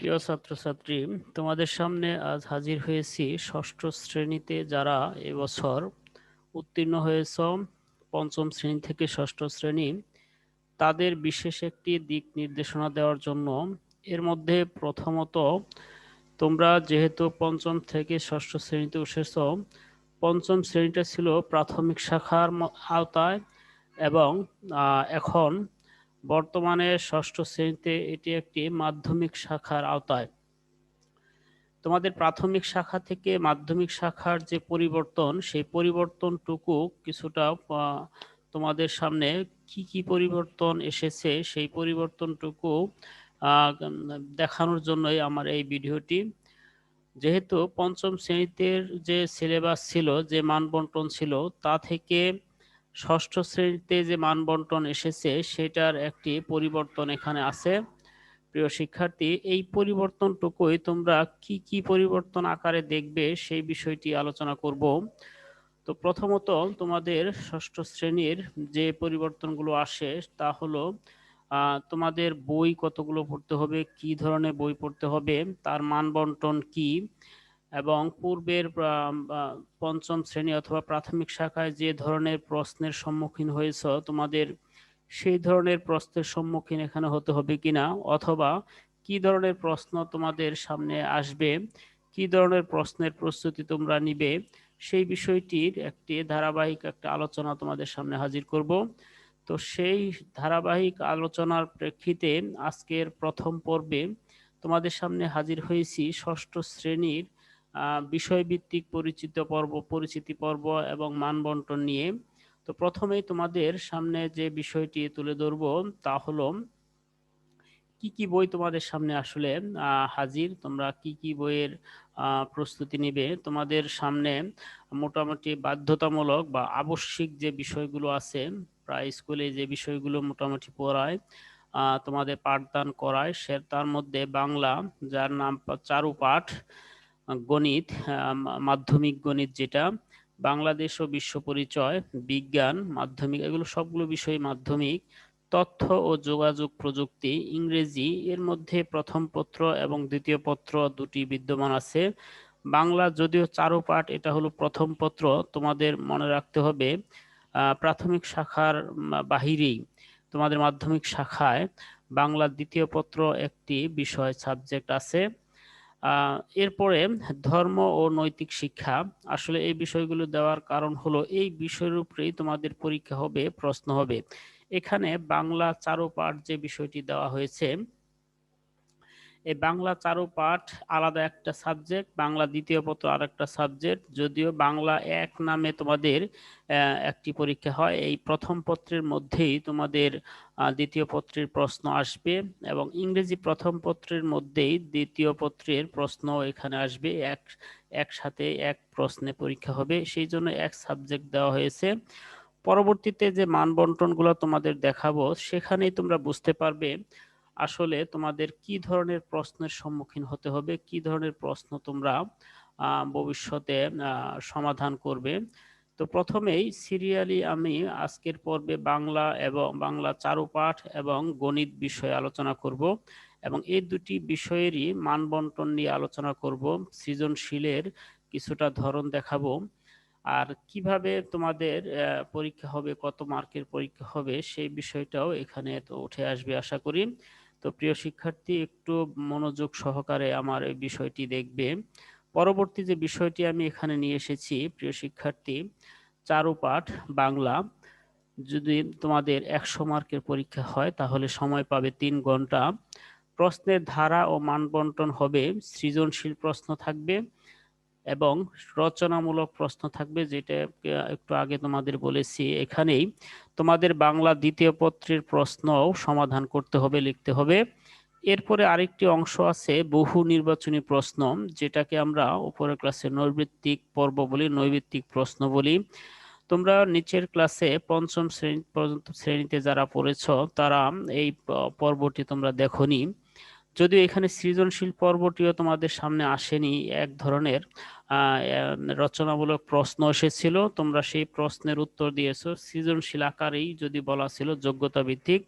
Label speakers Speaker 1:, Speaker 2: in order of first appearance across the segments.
Speaker 1: প্রিয় ছাত্রছাত্রী, তোমাদের সামনে আজ হাজির হয়েছি ষষ্ঠ শ্রেণীতে যারা এবছর উত্তীর্ণ হয়েছ, পঞ্চম শ্রেণি থেকে ষষ্ঠ শ্রেণি। তাদের বিশেষ একটি দিক নির্দেশনা দেওয়ার জন্য এর মধ্যে প্রথমত, তোমরা যেহেতু পঞ্চম থেকে ষষ্ঠ শ্রেণীতে উঠেছ, পঞ্চম শ্রেণীটা ছিল প্রাথমিক শাখার আওতায় এবং এখন বর্তমানে ষষ্ঠ শ্রেণীতে এটি একটি মাধ্যমিক শাখার আওতায়। তোমাদের প্রাথমিক শাখা থেকে মাধ্যমিক শাখার যে পরিবর্তন, সেই পরিবর্তনটুকু কিছুটা তোমাদের সামনে কি কি পরিবর্তন এসেছে, সেই পরিবর্তনটুকু দেখানোর জন্যই আমার এই ভিডিওটি। যেহেতু পঞ্চম শ্রেণীতে যে সিলেবাস ছিল, যে মানবন্টন ছিল, তা থেকে ষষ্ঠ শ্রেণীতে যে মানবন্টন এসেছে, সেটার একটি পরিবর্তন এখানে আছে। প্রিয় শিক্ষার্থী, এই পরিবর্তনটুকুই তোমরা কি কি পরিবর্তন আকারে দেখবে সেই বিষয়টি আলোচনা করব। তো প্রথমত তোমাদের ষষ্ঠ শ্রেণির যে পরিবর্তনগুলো আসে, তা হলো তোমাদের বই কতগুলো পড়তে হবে, কি ধরনের বই পড়তে হবে, তার মানবন্টন কি এবং পূর্বের পঞ্চম শ্রেণি অথবা প্রাথমিক শাখায় যে ধরনের প্রশ্নের সম্মুখীন হয়েছ, তোমাদের সেই ধরনের প্রশ্নের সম্মুখীন এখানে হতে হবে কিনা? অথবা কি ধরনের প্রশ্ন তোমাদের সামনে আসবে? কি ধরনের প্রশ্নের প্রস্তুতি তোমরা নিবে? সেই বিষয়টির একটি ধারাবাহিক একটা আলোচনা তোমাদের সামনে হাজির করব। তো সেই ধারাবাহিক আলোচনার প্রেক্ষিতে আজকের প্রথম পর্বে তোমাদের সামনে হাজির হয়েছি ষষ্ঠ শ্রেণির বিষয়ভিত্তিক পরিচিত পর্ব, পরিচিতি পর্ব এবং মানবন্টন নিয়ে। তো প্রথমেই তোমাদের সামনে যে বিষয়টি তুলে ধরব তা হলো, কি কি বই তোমাদের সামনে আসলে হাজির? তোমরা কি কি বইয়ের প্রস্তুতি নিবে? তোমাদের সামনে মোটামুটি বাধ্যতামূলক বা আবশ্যিক যে বিষয়গুলো আছে, প্রায় স্কুলে যে বিষয়গুলো মোটামুটি পড়ায় তোমাদের পাঠদান করায়, সে, তার মধ্যে বাংলা, যার নাম চারু পাঠ গণিত মাধ্যমিক গণিত যেটা, বাংলাদেশ ও বিশ্ব পরিচয়, বিজ্ঞান, মাধ্যমিক, এগুলো সবগুলো বিষয় মাধ্যমিক, তথ্য ও যোগাযোগ প্রযুক্তি, ইংরেজি, এর মধ্যে প্রথম পত্র এবং দ্বিতীয় পত্র দুটি বিদ্যমান আছে। বাংলা যদিও চারো পাঠ এটা হলো প্রথম পত্র, তোমাদের মনে রাখতে হবে প্রাথমিক শাখার বাহিরেই, তোমাদের মাধ্যমিক শাখায়, বাংলা দ্বিতীয় পত্র একটি বিষয় সাবজেক্ট আছে। এরপরে ধর্ম ও নৈতিক শিক্ষা। আসলে এই বিষয়গুলো দেওয়ার কারণ হলো, এই বিষয়ের উপরেই তোমাদের পরীক্ষা হবে, প্রশ্ন হবে। এখানে বাংলা চারোপাঠ যে বিষয়টি দেওয়া হয়েছে এই বাংলা চারু পাঠ আলাদা একটা সাবজেক্ট বাংলা দ্বিতীয় পত্র আর একটা সাবজেক্ট যদিও বাংলা এক নামে তোমাদের একটি পরীক্ষা হয়। এই প্রথম পত্রের মধ্যেই তোমাদের দ্বিতীয় পত্রের প্রশ্ন আসবে এবং ইংরেজি প্রথম পত্রের মধ্যেই দ্বিতীয় পত্রের প্রশ্ন এখানে আসবে। এক, একসাথে এক প্রশ্নে পরীক্ষা হবে। সেই জন্য এক সাবজেক্ট দেওয়া হয়েছে। পরবর্তীতে যে মানবন্টনগুলো তোমাদের দেখাবো, সেখানেই তোমরা বুঝতে পারবে আসলে তোমাদের কি ধরনের প্রশ্নের সম্মুখীন হতে হবে? কি ধরনের প্রশ্ন তোমরা ভবিষ্যতে সমাধান করবে? তো প্রথমেই সিরিয়ালি আমি আজকের পর্বে বাংলা এবং বাংলা চারুপাঠ এবং গণিত বিষয়ে আলোচনা করব এবং এই দুটি বিষয়েরই মানবন্টন নিয়ে আলোচনা করব। সৃজনশীলের কিছুটা ধরন দেখাবো। আর কীভাবে তোমাদের পরীক্ষা হবে, কত মার্কের পরীক্ষা হবে, সেই বিষয়টাও এখানে তো উঠে আসবে আশা করি। তো প্রিয় শিক্ষার্থী, একটু মনোযোগ সহকারে আমার এই বিষয়টি দেখবে। পরবর্তী যে বিষয়টি আমি এখানে নিয়ে এসেছি, প্রিয় শিক্ষার্থী, চারুপাঠ বাংলা। যদি তোমাদের একশো মার্কের পরীক্ষা হয়, তাহলে সময় পাবে তিন ঘণ্টা। প্রশ্নের ধারা ও মানবন্টন হবে, সৃজনশীল প্রশ্ন থাকবে। এবং রচনামূলক প্রশ্ন থাকবে যেটা একটু আগে তোমাদের বলেছি এখানেই। তোমাদের বাংলা দ্বিতীয় পত্রের প্রশ্নও সমাধান করতে হবে, লিখতে হবে। এরপরে আরেকটি অংশ আছে, বহু নির্বাচনী প্রশ্ন, যেটাকে আমরা উপরের ক্লাসে নৈবৃত্তিক পর্ব বলি, নৈবৃত্তিক প্রশ্ন বলি। তোমরা নিচের ক্লাসে পঞ্চম শ্রেণি পর্যন্ত শ্রেণীতে যারা পড়েছ, তারা এই পর্বটি তোমরা দেখনি। যদিও এখানে সৃজনশীল পর্বটিও তোমাদের সামনে আসেনি এক ধরনের রচনামূলক প্রশ্ন এসেছিল, তোমরা সেই প্রশ্নের উত্তর দিয়েছ। সৃজনশীল আকারেই যদি বলা ছিল যোগ্যতা ভিত্তিক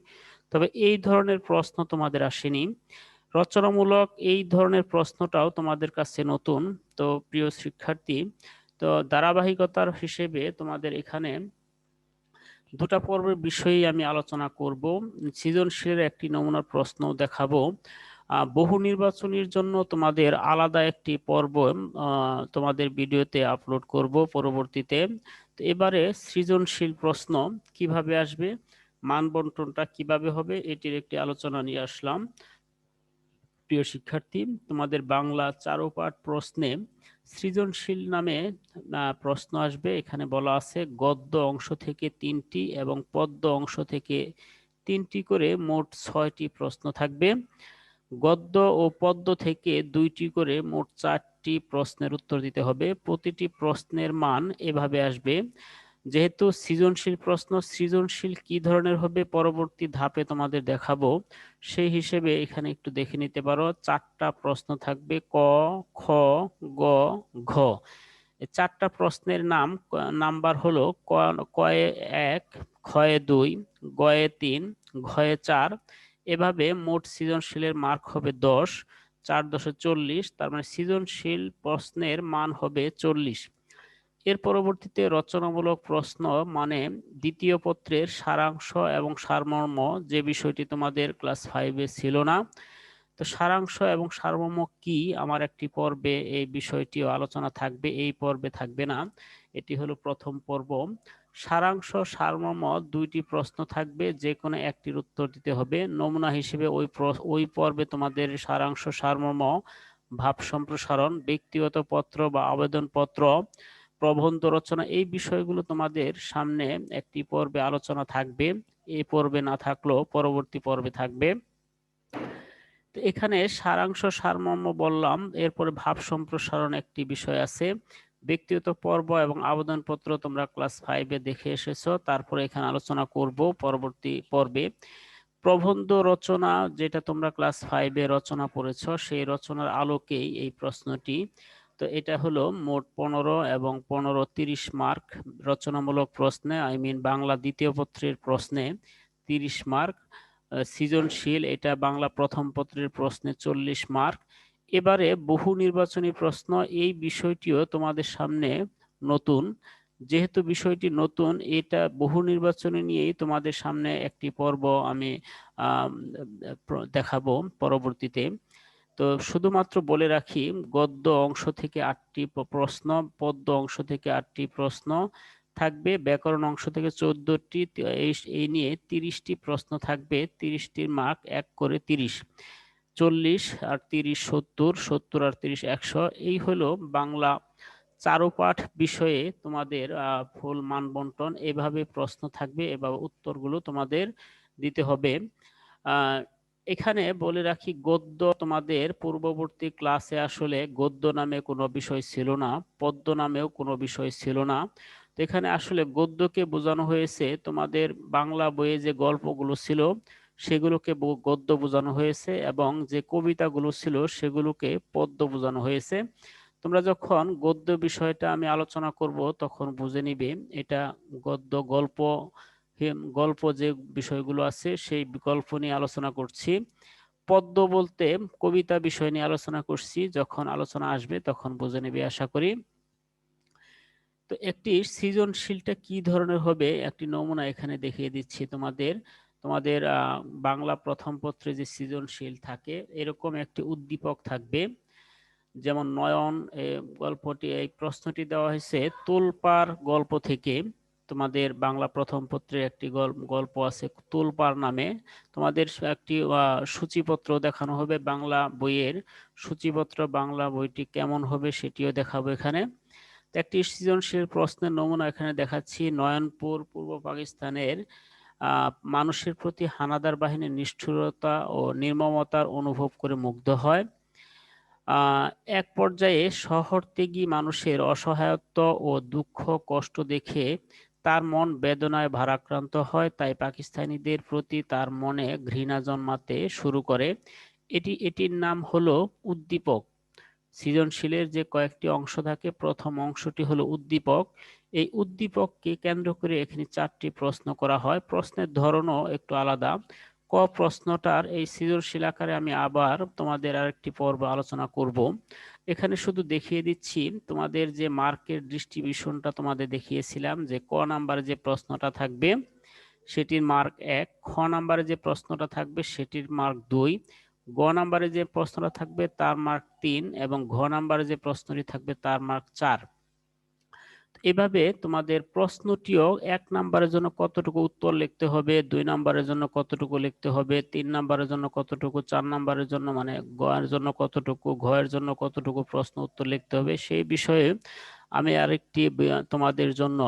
Speaker 1: তবে এই ধরনের প্রশ্ন তোমাদের আসেনি। রচনামূলক এই ধরনের প্রশ্নটাও তোমাদের কাছে নতুন, তো প্রিয় শিক্ষার্থী, তো ধারাবাহিকতার হিসেবে তোমাদের এখানে দুটা পর্বের বিষয়েই আমি আলোচনা করব। সৃজনশীলের একটি নমুনার প্রশ্ন দেখাবো। বহু নির্বাচনীর জন্য তোমাদের আলাদা একটি পর্ব তোমাদের ভিডিওতে আপলোড করব পরবর্তীতে। এবারে সৃজনশীল প্রশ্ন, কীভাবে আসবে, মান বন্টনটা কীভাবে হবে, এটির একটি আলোচনা নিয়ে আসলাম। প্রিয় শিক্ষার্থী, তোমাদের বাংলা চারোপাঠ প্রশ্নে সৃজনশীল নামে প্রশ্ন আসবে। এখানে বলা আছে, গদ্য অংশ থেকে তিনটি এবং পদ্য অংশ থেকে তিনটি করে মোট ছয়টি প্রশ্ন থাকবে। গদ্য ও পদ্য থেকে দুইটি করে মোট চারটি প্রশ্নের উত্তর দিতে হবে। প্রতিটি প্রশ্নের মান এভাবে আসবে। যেহেতু সৃজনশীল প্রশ্ন, সৃজনশীল কি ধরনের হবে পরবর্তী ধাপে তোমাদের দেখাবো। সেই হিসেবে এখানে একটু দেখে নিতে পারো। চারটা প্রশ্ন থাকবে ক, খ, গ, ঘ। চারটা প্রশ্নের নাম নাম্বার হলো কয়ে এক খয়ে দুই, গয়ে তিন, ঘয়ে চার এভাবে মোট সৃজনশীলের মার্ক হবে দশ, চার দশে চল্লিশ, তার মানে সৃজনশীল প্রশ্নের মান হবে চল্লিশ। এর পরবর্তীতে রচনামূলক প্রশ্ন মানে দ্বিতীয় পত্রের সারাংশ এবং সারমর্ম, যে বিষয়টি তোমাদের ক্লাস ফাইভে ছিল না। তো সারাংশ এবং সারমর্ম কি? আমার একটি পর্বে এই বিষয়টিও আলোচনা থাকবে, এই পর্বে থাকবে না। এটি হলো প্রথম পর্ব। সারাংশ সারমর্ম দুইটি প্রশ্ন থাকবে যে কোনো একটির উত্তর দিতে হবে। নমুনা হিসেবে ওই ওই পর্বে তোমাদের সারাংশ সারমর্ম, ভাব সম্প্রসারণ, ব্যক্তিগত পত্র বা আবেদনপত্র, প্রবন্ধ রচনা এই বিষয়গুলো তোমাদের সামনে একটি পর্বে আলোচনা থাকবে। এই পর্বে না থাকলেও পরবর্তী পর্বে থাকবে। এখানে সারাংশ সারমর্ম বললাম, এরপরে ভাব সম্প্রসারণ একটি বিষয় আছে। ব্যক্তিগত পর্ব এবং আবেদনপত্র তোমরা ক্লাস ফাইভে দেখে এসেছ। তারপরে এখানে আলোচনা করব পরবর্তী পর্বে। প্রবন্ধ রচনা যেটা তোমরা ক্লাস ফাইভে রচনা পড়েছ সেই রচনার আলোকেই এই প্রশ্নটি। তো এটা হলো মোট পনেরো এবং পনেরো তিরিশ মার্ক রচনামূলক প্রশ্নে, আই মিন বাংলা দ্বিতীয় পত্রের প্রশ্নে তিরিশ মার্ক। সৃজনশীল, এটা বাংলা প্রথম পত্রের প্রশ্নে চল্লিশ মার্ক। এবারে বহু নির্বাচনী প্রশ্ন এই বিষয়টিও তোমাদের সামনে নতুন। যেহেতু বিষয়টি নতুন, এটা বহু নির্বাচনী নিয়েই তোমাদের সামনে একটি পর্ব আমি দেখাবো পরবর্তীতে। তো শুধুমাত্র বলে রাখি, গদ্য অংশ থেকে আটটি প্রশ্ন, পদ্য অংশ থেকে আটটি প্রশ্ন থাকবে, ব্যাকরণ অংশ থেকে চোদ্দটি এই নিয়ে তিরিশটি প্রশ্ন থাকবে, তিরিশটির মার্ক এক করে তিরিশ। চল্লিশ আর তিরিশ সত্তর সত্তর আর তিরিশ একশো। এই হলো বাংলা চারোপাঠ বিষয়ে তোমাদের ফুল মান বন্টন। এভাবে প্রশ্ন থাকবে, এভাবে উত্তরগুলো তোমাদের দিতে হবে। এখানে বলে রাখি, গদ্য তোমাদের পূর্ববর্তী ক্লাসে আসলে গদ্য নামে কোনো বিষয় ছিল না, পদ্য নামেও কোনো বিষয় ছিল না। তো এখানে আসলে গদ্যকে বোঝানো হয়েছে তোমাদের বাংলা বইয়ে যে গল্পগুলো ছিল সেগুলোকে গদ্য বোঝানো হয়েছে এবং যে কবিতাগুলো ছিল সেগুলোকে পদ্য বোঝানো হয়েছে। তোমরা যখন গদ্য বিষয়টা আমি আলোচনা করব, তখন বুঝে নিবে এটা গদ্য, গল্প গল্প যে বিষয়গুলো আছে সেই গল্প নিয়ে আলোচনা করছি। পদ্য বলতে কবিতা বিষয় নিয়ে আলোচনা করছি, যখন আলোচনা আসবে তখন বুঝে নেবে আশা করি। তো একটি সৃজনশীলটা কি ধরনের হবে একটি নমুনা এখানে দেখিয়ে দিচ্ছি তোমাদের। তোমাদের বাংলা প্রথম পত্রে যে সৃজনশীল থাকে, এরকম একটি উদ্দীপক থাকবে। যেমন নয়ন গল্পটি, এই প্রশ্নটি দেওয়া হয়েছে, তোলপার গল্প থেকে তোমাদের বাংলা প্রথম পত্রে একটি গল্প আছে তোলপার নামে। তোমাদের একটি সূচিপত্র দেখানো হবে বাংলা বইয়ের। সূচিপত্র, বাংলা বইটি কেমন হবে সেটিও দেখাবো এখানে। একটি সৃজনশীল প্রশ্নের নমুনা এখানে দেখাচ্ছি। নয়নপুর, পূর্ব পাকিস্তানের মানুষের প্রতি হানাদার বাহিনীর নিষ্ঠুরতা ও নির্মমতার অনুভব করে মুগ্ধ হয়। এক পর্যায়ে শহর ত্যাগী মানুষের অসহায়ত্ব ও দুঃখ কষ্ট দেখে তার মন বেদনায় ভারাক্রান্ত হয়। তাই পাকিস্তানিদের প্রতি তার মনে ঘৃণা জন্মাতে শুরু করে। এটি, এটির নাম হলো উদ্দীপক। সৃজনশীলের যে কয়েকটি অংশ থাকে, প্রথম অংশটি হলো উদ্দীপক। এই উদ্দীপককে কেন্দ্র করে এখানে চারটি প্রশ্ন করা হয়। প্রশ্নের ধরনও একটু আলাদা। ক প্রশ্নটার এই সৃজনশীল আকারে আমি আবার তোমাদের আরেকটি পর্ব আলোচনা করব। এখানে শুধু দেখিয়ে দিচ্ছি তোমাদের যে মার্কের ডিস্ট্রিবিউশনটা তোমাদের দেখিয়েছিলাম যে ক নাম্বারে যে প্রশ্নটা থাকবে, সেটির মার্ক এক। খ নাম্বারে যে প্রশ্নটা থাকবে, সেটির মার্ক দুই। গ নাম্বারে যে প্রশ্নটা থাকবে, তার মার্ক তিন এবং ঘ নাম্বারে যে প্রশ্নটি থাকবে, তার মার্ক চার। এভাবে তোমাদের প্রশ্নটিও এক নাম্বারের জন্য কতটুকু উত্তর লিখতে হবে, দুই নাম্বারের জন্য কতটুকু লিখতে হবে, তিন নাম্বারের জন্য কতটুকু, চার নাম্বারের জন্য মানে গ এর জন্য কতটুকু ঘ এর জন্য কতটুকু প্রশ্ন উত্তর লিখতে হবে, সেই বিষয়ে আমি আরেকটি তোমাদের জন্য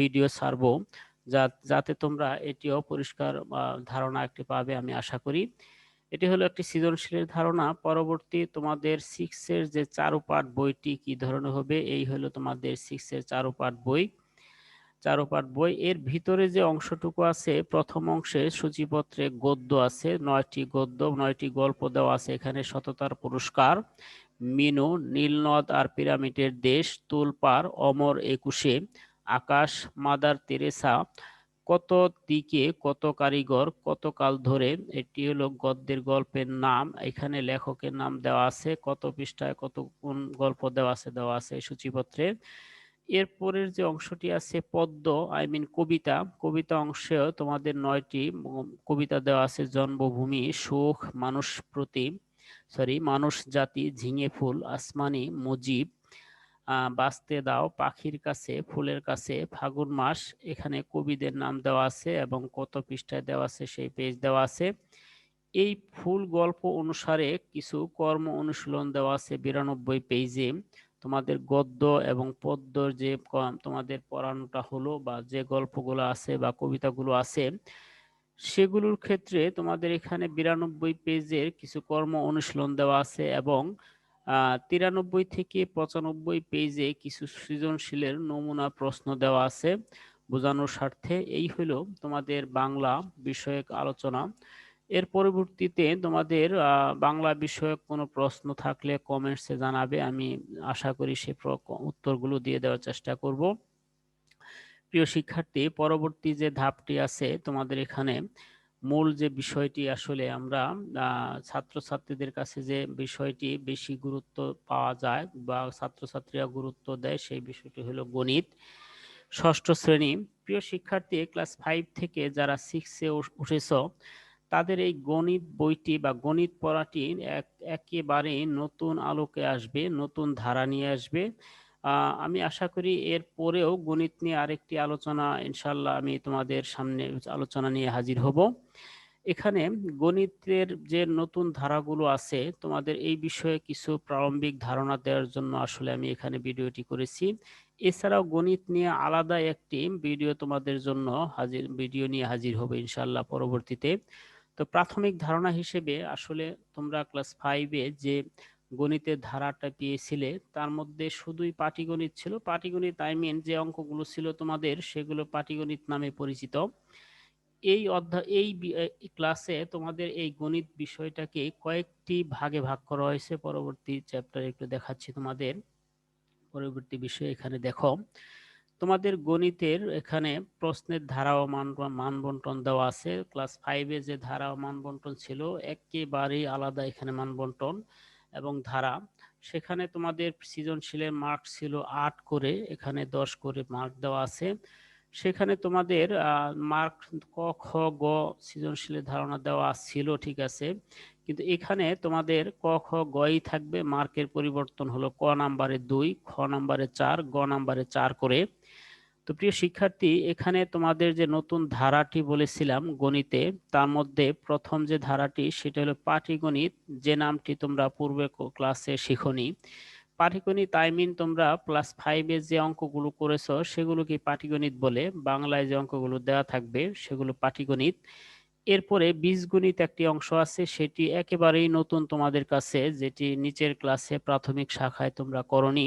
Speaker 1: ভিডিও ছাড়বো। যাতে তোমরা এটিও পরিষ্কার ধারণা একটি পাবে আমি আশা করি। এটি হলো একটি সৃজনশীলের ধারণা। পরবর্তী তোমাদের সিক্সের যে চারুপাঠ বইটি কি ধরনের হবে, এই হলো তোমাদের সিক্সের চারুপাঠ বই। চারুপাঠ বই, এর ভিতরে যে অংশটুকু আছে, প্রথম অংশে সূচিপত্রে গদ্য আছে, নয়টি গদ্য, নয়টি গল্প দেওয়া আছে, এখানে সততার পুরস্কার, মিনু, নীলনদ আর পিরামিডের দেশ, তুলপার, অমর একুশে, আকাশ, মাদার তেরেসা কত দিকে কত কারিগর কত কাল ধরে, এটি হলো গদ্যের গল্পের নাম। এখানে লেখকের নাম দেওয়া আছে, কত পৃষ্ঠায় কত কোন গল্প দেওয়া আছে দেওয়া আছে সূচিপত্রে। এরপরের যে অংশটি আছে পদ্ম আই মিন কবিতা। কবিতা অংশেও তোমাদের নয়টি কবিতা দেওয়া আছে, জন্মভূমি, সুখ, মানুষ প্রতি সরি মানুষ জাতি, ঝিঙে ফুল, আসমানি, মুজিব বাঁচতে দাও, পাখির কাছে, ফুলের কাছে। ফাগুন মাস, এখানে কবিদের নাম দেওয়া আছে এবং কত পৃষ্ঠায় দেওয়া আছে সেই পেজ দেওয়া আছে। এই ফুল গল্প অনুসারে কিছু কর্ম অনুশীলন দেওয়া আছে বিরানব্বই পেজে তোমাদের গদ্য এবং পদ্যর যে তোমাদের পড়ানোটা হলো বা যে গল্পগুলো আছে বা কবিতাগুলো আছে, সেগুলোর ক্ষেত্রে তোমাদের এখানে বিরানব্বই পেজের কিছু কর্ম অনুশীলন দেওয়া আছে এবং তিরানব্বই থেকে পঁচানব্বই পেজে কিছু সৃজনশীলের নমুনা প্রশ্ন দেওয়া আছে বোঝানোর স্বার্থে। এই হলো তোমাদের বাংলা বিষয়ক আলোচনা। এর পরবর্তীতে তোমাদের বাংলা বিষয়ক কোনো প্রশ্ন থাকলে কমেন্টসে জানাবে। আমি আশা করি সে উত্তরগুলো দিয়ে দেওয়ার চেষ্টা করব। প্রিয় শিক্ষার্থী, পরবর্তী যে ধাপটি আছে তোমাদের এখানে মূল যে বিষয়টি আসলে আমরা ছাত্রছাত্রীদের কাছে যে বিষয়টি বেশি গুরুত্ব পাওয়া যায় বা ছাত্রছাত্রীরা গুরুত্ব দেয় সেই বিষয়টি হলো গণিত। ষষ্ঠ শ্রেণি, প্রিয় শিক্ষার্থী, ক্লাস ফাইভ থেকে যারা সিক্সে উঠেছ, তাদের এই গণিত বইটি বা গণিত পড়াটি একেবারে নতুন আলোকে আসবে, নতুন ধারা নিয়ে আসবে। আমি আশা করি এর পরেও গণিত নিয়ে আরেকটি আলোচনা ইনশাল্লাহ আমি তোমাদের সামনে আলোচনা নিয়ে হাজির হব। এখানে গণিতের যে নতুন ধারাগুলো আছে, তোমাদের এই বিষয়ে কিছু প্রারম্ভিক ধারণা দেওয়ার জন্য আসলে আমি এখানে ভিডিওটি করেছি। এছাড়াও গণিত নিয়ে আলাদা একটি ভিডিও তোমাদের জন্য হাজির, ভিডিও নিয়ে হাজির হবে ইনশাল্লাহ পরবর্তীতে। তো প্রাথমিক ধারণা হিসেবে আসলে তোমরা ক্লাস ফাইভে যে গণিতের ধারাটা পেয়েছিলে, তার মধ্যে শুধুই পাটিগণিত ছিল। পাটিগণিত আই মিন যে অঙ্কগুলো ছিল তোমাদের, সেগুলো পাটিগণিত নামে পরিচিত। এই অধ্যায়, এই ক্লাসে তোমাদের এই গণিত বিষয়টাকে কয়েকটি ভাগে ভাগ করা হয়েছে। পরবর্তী চ্যাপ্টার একটু দেখাচ্ছি তোমাদের। পরবর্তী বিষয় এখানে দেখো। তোমাদের গণিতের এখানে প্রশ্নের ধারা ও মান মানবন্টন দেওয়া আছে। ক্লাস ফাইভে যে ধারা ও মানবন্টন ছিল, একেবারেই আলাদা এখানে মানবন্টন এবং ধারা। সেখানে তোমাদের সৃজনশীলের মার্ক ছিল আট করে, এখানে দশ করে মার্ক দেওয়া আছে। সেখানে তোমাদের মার্ক ক, খ, গ সৃজনশীলের ধারণা দেওয়া ছিল, ঠিক আছে। কিন্তু এখানে তোমাদের ক, খ, গই থাকবে মার্কের পরিবর্তন হলো ক নাম্বারে দুই, খ নাম্বারে চার, গ নাম্বারে চার করে। তো প্রিয় শিক্ষার্থী, এখানে তোমাদের যে নতুন ধারাটি বলেছিলাম গণিতে, তার মধ্যে প্রথম যে ধারাটি সেটা হলো পাটিগণিত। যে নামটি তোমরা পূর্বে ক্লাসে শিখনি। পাটিগণিত আই মিন তোমরা ক্লাস ফাইভে যে অঙ্কগুলো করেছ, সেগুলোকে পাটিগণিত বলে। বাংলায় যে অঙ্কগুলো দেওয়া থাকবে, সেগুলো পাটিগণিত। এরপরে বীজগণিত একটি অংশ আছে, সেটি একেবারেই নতুন তোমাদের কাছে, যেটি নিচের ক্লাসে প্রাথমিক শাখায় তোমরা করনি।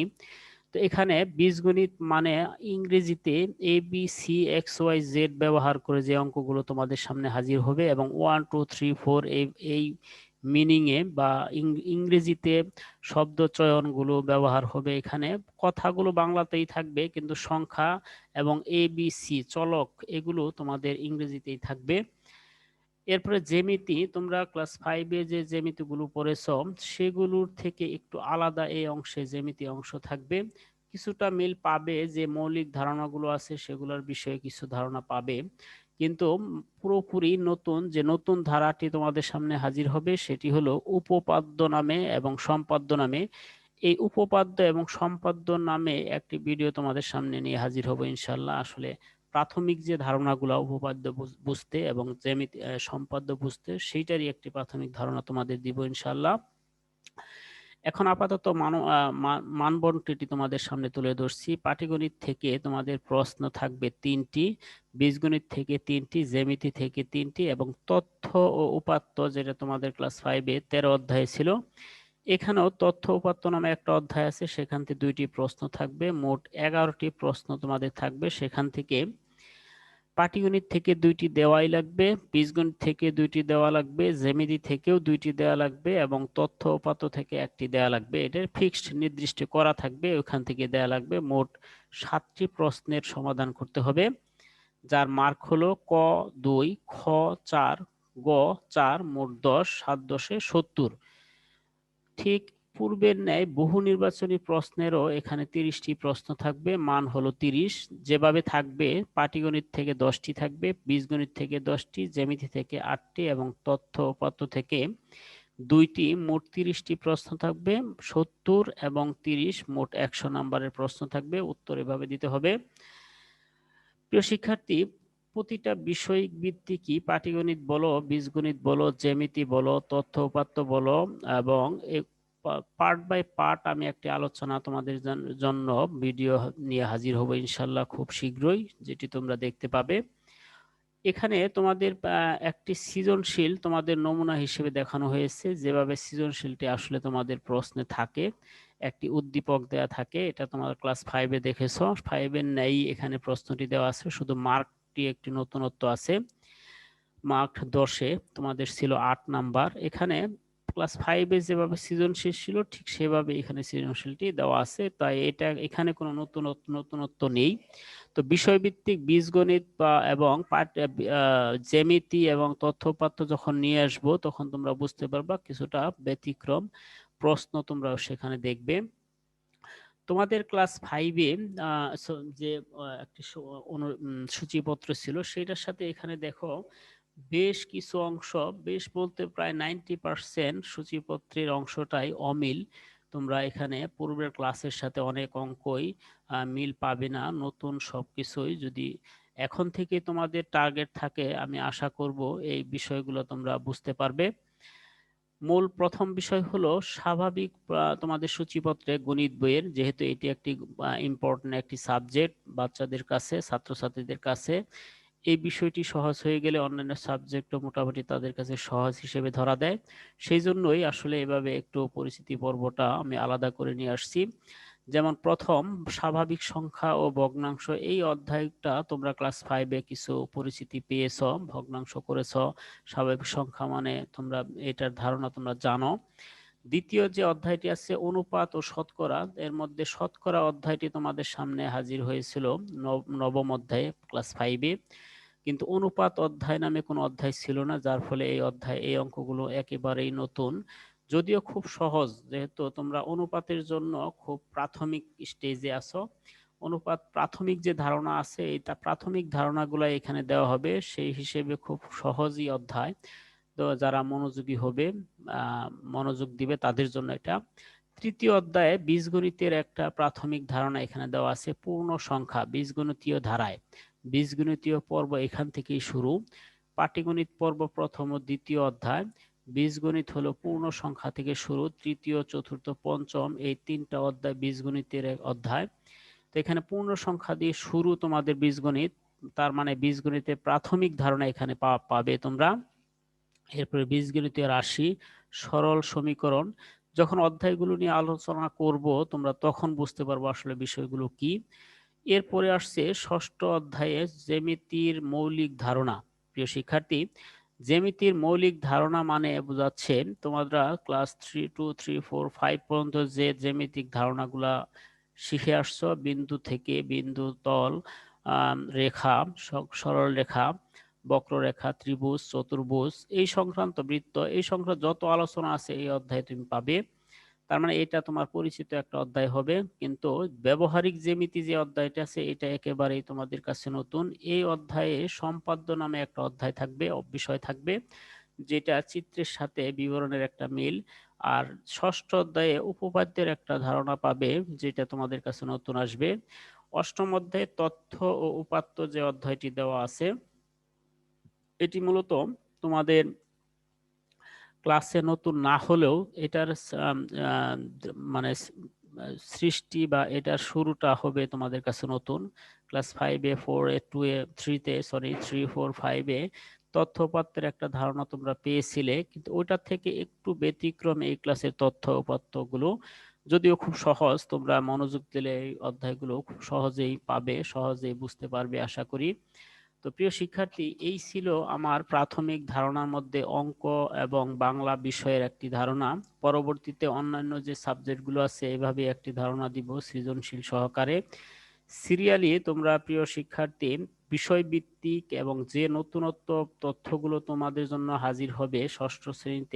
Speaker 1: তো এখানে বীজগণিত মানে ইংরেজিতে A B C X Y Z ব্যবহার করে যে অঙ্কগুলো তোমাদের সামনে হাজির হবে এবং ওয়ান টু থ্রি ফোর এই মিনিংয়ে বা ইংরেজিতে শব্দ চয়নগুলো ব্যবহার হবে এখানে। কথাগুলো বাংলাতেই থাকবে কিন্তু সংখ্যা এবং এ বি সি চলক এগুলো তোমাদের ইংরেজিতেই থাকবে। এরপরে জ্যামিতি, তোমরা ক্লাস ফাইভে যে জ্যামিতিগুলো পড়েছ, সেগুলোর থেকে একটু আলাদা এই অংশে জ্যামিতি অংশ থাকবে। কিছুটা মিল পাবে যে মৌলিক ধারণাগুলো আছে, সেগুলোর বিষয়ে কিছু ধারণা পাবে। কিন্তু পুরোপুরি নতুন, যে নতুন ধারাটি তোমাদের সামনে হাজির হবে, সেটি হলো উপপাদ্য নামে এবং সম্পাদ্য নামে। এই উপপাদ্য এবং সম্পাদ্য নামে একটি ভিডিও তোমাদের সামনে নিয়ে হাজির হব ইনশাল্লাহ আসলে প্রাথমিক যে ধারণাগুলো উপপাদ্য বুঝতে এবং জ্যামিতি সম্পাদ্য বুঝতে, সেইটারই একটি প্রাথমিক ধারণা তোমাদের দিব ইনশাল্লাহ এখন আপাতত মান মানবন্টনটি তোমাদের সামনে তুলে ধরছি। পাটিগণিত থেকে তোমাদের প্রশ্ন থাকবে তিনটি, বীজগণিত থেকে তিনটি, জ্যামিতি থেকে তিনটি এবং তথ্য ও উপাত্ত যেটা তোমাদের ক্লাস ফাইভে তেরো অধ্যায় ছিল এখানেও তথ্য উপাত্ত নামে একটা অধ্যায় আছে, সেখান থেকে দুইটি প্রশ্ন থাকবে, মোট এগারোটি প্রশ্ন তোমাদের থাকবে। সেখান থেকে পাটিগণিত থেকে দুইটি দেওয়াই লাগবে, বীজগণিত থেকে দুইটি দেওয়া লাগবে জেমিদি থেকেও দুইটি দেওয়া লাগবে এবং তথ্য উপাত্ত থেকে একটি দেওয়া লাগবে। এটার ফিক্সড নির্দিষ্ট করা থাকবে, ওখান থেকে দেওয়া লাগবে। মোট সাতটি প্রশ্নের সমাধান করতে হবে, যার মার্ক হলো ক দুই, খ চার, গ চার, মোট দশ, সাত দশে সত্তর। ঠিক পূর্বের ন্যায় বহু নির্বাচনী প্রশ্নেরও এখানে তিরিশটি প্রশ্ন থাকবে, মান হলো তিরিশ। যেভাবে থাকবে, পাটিগণিত থেকে দশটি থাকবে, বীজগণিত থেকে দশটি, জ্যামিতি থেকে আটটি এবং তথ্য উপাত্ত থেকে দুইটি। মোট তিরিশটি প্রশ্ন থাকবে, সত্তর এবং তিরিশ মোট একশো নাম্বারের প্রশ্ন থাকবে, উত্তর এভাবে দিতে হবে। প্রিয় শিক্ষার্থী প্রতিটা বিষয়িক ভিত্তিকই পাটিগণিত বলো, বীজগণিত বলো, জ্যামিতি বলো, তথ্য উপাত্ত বলো এবং পার্ট বাই পার্ট আমি একটি আলোচনা তোমাদের জন্য ভিডিও নিয়ে হাজির হব ইনশাল্লাহ খুব শীঘ্রই, যেটি তোমরা দেখতে পাবে। এখানে তোমাদের একটি সৃজনশীল তোমাদের নমুনা হিসেবে দেখানো হয়েছে, যেভাবে সৃজনশীলটি আসলে তোমাদের প্রশ্নে থাকে। একটি উদ্দীপক দেয়া থাকে, এটা তোমার ক্লাস ফাইভে দেখেছ। ফাইভের ন্যায় এখানে প্রশ্নটি দেওয়া আছে, শুধু মার্কটি একটি নতুনত্ব আছে। মার্ক দশে তোমাদের ছিল আট নাম্বার। এখানে ক্লাস ফাইভে যেভাবে সৃজনশীল ছিল, ঠিক সেভাবে এখানে সৃজনশীলটি দেওয়া আছে। তাই এটা, এখানে কোনো নতুন নতুনত্ব নেই। তো বিষয়ভিত্তিক বীজগণিত বা, এবং জ্যামিতি এবং তথ্যপাত্র যখন নিয়ে আসব, তখন তোমরা বুঝতে পারবা কিছুটা ব্যতিক্রম প্রশ্ন তোমরা সেখানে দেখবে। তোমাদের ক্লাস ফাইভে যে একটি সূচিপত্র ছিল সেটার সাথে এখানে দেখো, বেশ কিছু অংশ, বেশ বলতে প্রায় নাইনটি পার্সেন্ট সূচিপত্রের অংশটাই অমিল। তোমরা এখানে পূর্বের ক্লাসের সাথে অনেক অঙ্কই মিল পাবে না, নতুন সব কিছুই যদি এখন থেকে তোমাদের টার্গেট থাকে, আমি আশা করব এই বিষয়গুলো তোমরা বুঝতে পারবে। মূল প্রথম বিষয় হলো স্বাভাবিক তোমাদের সূচিপত্রে গণিত বইয়ের, যেহেতু এটি একটি ইম্পর্টেন্ট একটি সাবজেক্ট বাচ্চাদের কাছে, ছাত্রছাত্রীদের কাছে, এই বিষয়টি সহজ হয়ে গেলে অন্যান্য সাবজেক্টও মোটামুটি তাদের কাছে সহজ হিসেবে ধরা দেয়। সেই জন্যই আসলে এভাবে একটু পরিচিতি পর্বটা আমি আলাদা করে নিয়ে আসছি। যেমন প্রথম, স্বাভাবিক সংখ্যা ও ভগ্নাংশ, এই অধ্যায়টা তোমরা ক্লাস ফাইভে কিছু পরিচিতি পেয়েছ, ভগ্নাংশ করেছ, স্বাভাবিক সংখ্যা মানে তোমরা এটার ধারণা তোমরা জানো। দ্বিতীয় যে অধ্যায়টি আছে, অনুপাত ও শতকরা, এর মধ্যে শতকরা অধ্যায়টি তোমাদের সামনে হাজির হয়েছিল নবম অধ্যায়ে ক্লাস ফাইভে কিন্তু অনুপাত অধ্যায় নামে কোনো অধ্যায় ছিল না, যার ফলে এই অধ্যায়, এই অঙ্কগুলো একেবারেই নতুন। যদিও খুব সহজ, যেহেতু তোমরা অনুপাতের জন্য খুব প্রাথমিক স্টেজে আছো। অনুপাত প্রাথমিক যে ধারণা আছে, এটা প্রাথমিক ধারণাগুলো এখানে দেওয়া হবে। সেই হিসেবে খুব সহজই অধ্যায়। তো যারা মনোযোগী হবে মনোযোগ দিবে তাদের জন্য এটা। তৃতীয় অধ্যায়ে বীজগণিতের একটা প্রাথমিক ধারণা এখানে দেওয়া আছে পূর্ণ সংখ্যা বীজগণিতীয় ধারায়। বীজগণিতীয় পর্ব এখান থেকেই শুরু। পাটিগণিত পর্ব প্রথম ও দ্বিতীয় অধ্যায়। বীজগণিত হলো পূর্ণ সংখ্যা থেকে শুরু, তৃতীয়, চতুর্থ, পঞ্চম, এই তিনটা অধ্যায় বীজগণিতের এক অধ্যায়। তো এখানে পূর্ণ সংখ্যা দিয়ে শুরু তোমাদের বীজগণিত, তার মানে বীজগণিতের প্রাথমিক ধারণা এখানে পাবে তোমরা। এরপরে বীজগণিতীয় রাশি, সরল সমীকরণ। যখন অধ্যায়গুলো নিয়ে আলোচনা করব, তোমরা তখন বুঝতে পারব আসলে বিষয়গুলো কি। এরপরে আসছে ষষ্ঠ অধ্যায়ে জ্যামিতির মৌলিক ধারণা। প্রিয় শিক্ষার্থী জ্যামিতির মৌলিক ধারণা মানে বোঝাচ্ছে তোমরা class three two three four five পর্যন্ত যে জ্যামিতিক ধারণাগুলা শিখে আসছো, বিন্দু থেকে বিন্দু তল রেখা সরল রেখা, বক্ররেখা, ত্রিভুজ, চতুর্ভুজ, এই সংক্রান্ত বৃত্ত, এই সংক্রান্ত যত আলোচনা আছে এই অধ্যায়ে তুমি পাবে। তার মানে এটা তোমার পরিচিত একটা অধ্যায় হবে। কিন্তু ব্যবহারিক জ্যামিতি যে অধ্যায়টা আছে, এটা একেবারেই তোমাদের কাছে নতুন। এই অধ্যায়ে সম্পাদ্য নামে একটা অধ্যায় থাকবে বিষয় থাকবে, যেটা চিত্রের সাথে বিবরণের একটা মিল। আর ষষ্ঠ অধ্যায়ে উপপাদ্যের একটা ধারণা পাবে, যেটা তোমাদের কাছে নতুন আসবে। অষ্টম অধ্যায়ে তথ্য ও উপাত্ত যে অধ্যায়টি দেওয়া আছে, এটি মূলত তোমাদের ক্লাসে নতুন না হলেও এটার মানে সৃষ্টি বা এটার শুরুটা হবে তোমাদের কাছে নতুন। ক্লাস ফাইভে ফোর এ টু এ থ্রিতে সরি থ্রি ফোর ফাইভে তথ্যপাত্রের একটা ধারণা তোমরা পেয়েছিলে, কিন্তু ওইটার থেকে একটু ব্যতিক্রমে এই ক্লাসের তথ্য উপাত্তগুলো যদিও খুব সহজ, তোমরা মনোযোগ দিলে এই অধ্যায়গুলো খুব সহজেই পাবে, সহজেই বুঝতে পারবে, আশা করি। তো প্রিয় শিক্ষার্থী, এই ছিল আমার প্রাথমিক ধারণার মধ্যে অঙ্ক এবং বাংলা বিষয়ের একটি ধারণা। পরবর্তীতে অন্যান্য যে সাবজেক্টগুলো আছে, এভাবে একটি ধারণা দিব সৃজনশীল সহকারে। সিরিয়ালি তোমরা প্রিয় শিক্ষার্থী, বিষয়ভিত্তিক এবং যে নতুনত্ব তথ্যগুলো তোমাদের জন্য হাজির হবে ষষ্ঠ শ্রেণীতে